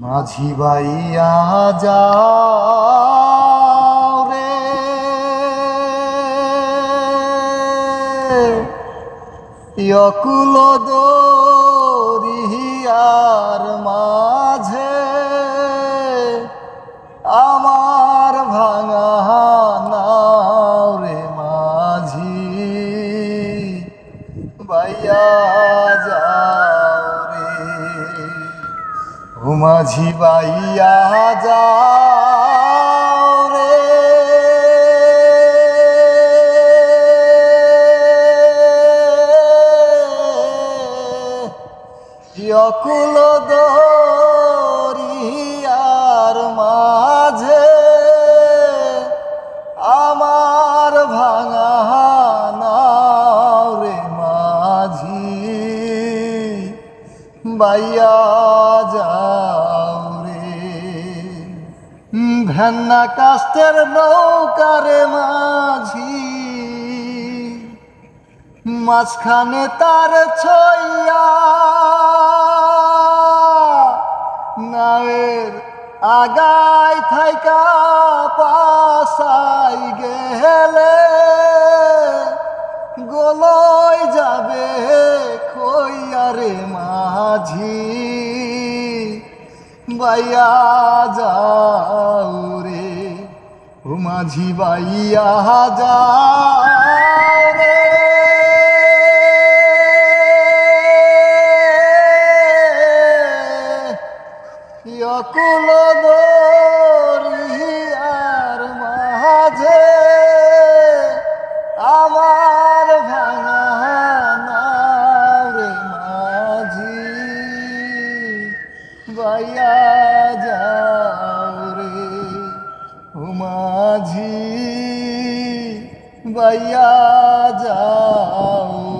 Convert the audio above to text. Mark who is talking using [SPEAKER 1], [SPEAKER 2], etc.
[SPEAKER 1] মাঝি বাইয়া যাও রে। অকুল দরিয়ার মাঝে আমার ভাঙা নাও রে মাঝি বাইয়া যাও। ও মাঝি বাইয়া যাও রে। অকুল দরিয়ার ভেন্না কাস্তের নৌকারে মাঝি। মাঝখানে তার ছইয়া নায়ের আগাই থাইকা মাঝি বাইয়া যাও রে ও মাঝি বাইয়া যাও রে। অকুল দরিয়ার বাইয়া যাও রে ও মাঝি বাইয়া যাও